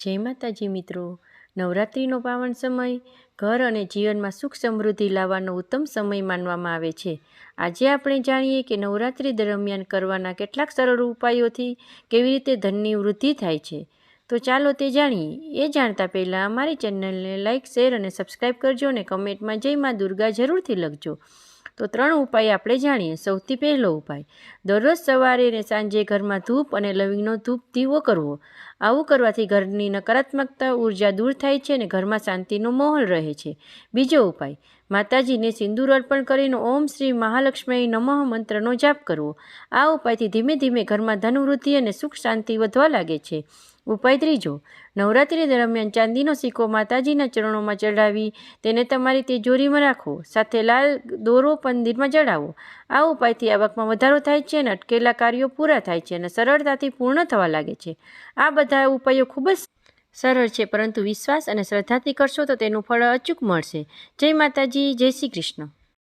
જય માતાજી મિત્રો. નવરાત્રિનો પાવન સમય ઘર અને જીવનમાં સુખ સમૃદ્ધિ લાવવાનો ઉત્તમ સમય માનવામાં આવે છે. આજે આપણે જાણીએ કે નવરાત્રિ દરમિયાન કરવાના કેટલાક સરળ ઉપાયોથી કેવી રીતે ધનની વૃદ્ધિ થાય છે. તો ચાલો તે જાણીએ. એ જાણતા પહેલાં અમારી ચેનલને લાઇક શેર અને સબસ્ક્રાઈબ કરજો અને કમેન્ટમાં જય મા દુર્ગા જરૂરથી લખજો. તો ત્રણ ઉપાય આપણે જાણીએ. સૌથી પહેલો ઉપાય, દરરોજ સવારે અને સાંજે ઘરમાં ધૂપ અને લવિંગનો ધૂપ દીવો કરવો. આવું કરવાથી ઘરની નકારાત્મકતા ઊર્જા દૂર થાય છે અને ઘરમાં શાંતિનો માહોલ રહે છે. બીજો ઉપાય માતાજીને સિંદૂર અર્પણ કરીને ઓમ શ્રી મહાલક્ષ્મી નમઃ મંત્રનો જાપ કરવો. આ ઉપાયથી ધીમે ધીમે ઘરમાં ધનવૃદ્ધિ અને સુખ શાંતિ વધવા લાગે છે. ઉપાય ત્રીજો, નવરાત્રિ દરમિયાન ચાંદીનો સિક્કો માતાજીના ચરણોમાં ચડાવી તેને તમારી તિજોરીમાં રાખો, સાથે લાલ દોરો મંદિરમાં ચડાવો આ ઉપાયથી આવકમાં વધારો થાય છે અને અટકેલા કાર્યો પૂરા થાય છે અને સરળતાથી પૂર્ણ થવા લાગે છે. આ બધા ઉપાયો ખૂબ જ સરળ છે, પરંતુ વિશ્વાસ અને શ્રદ્ધાથી કરશો તો તેનું ફળ અચૂક મળશે. જય માતાજી, જય શ્રી કૃષ્ણ.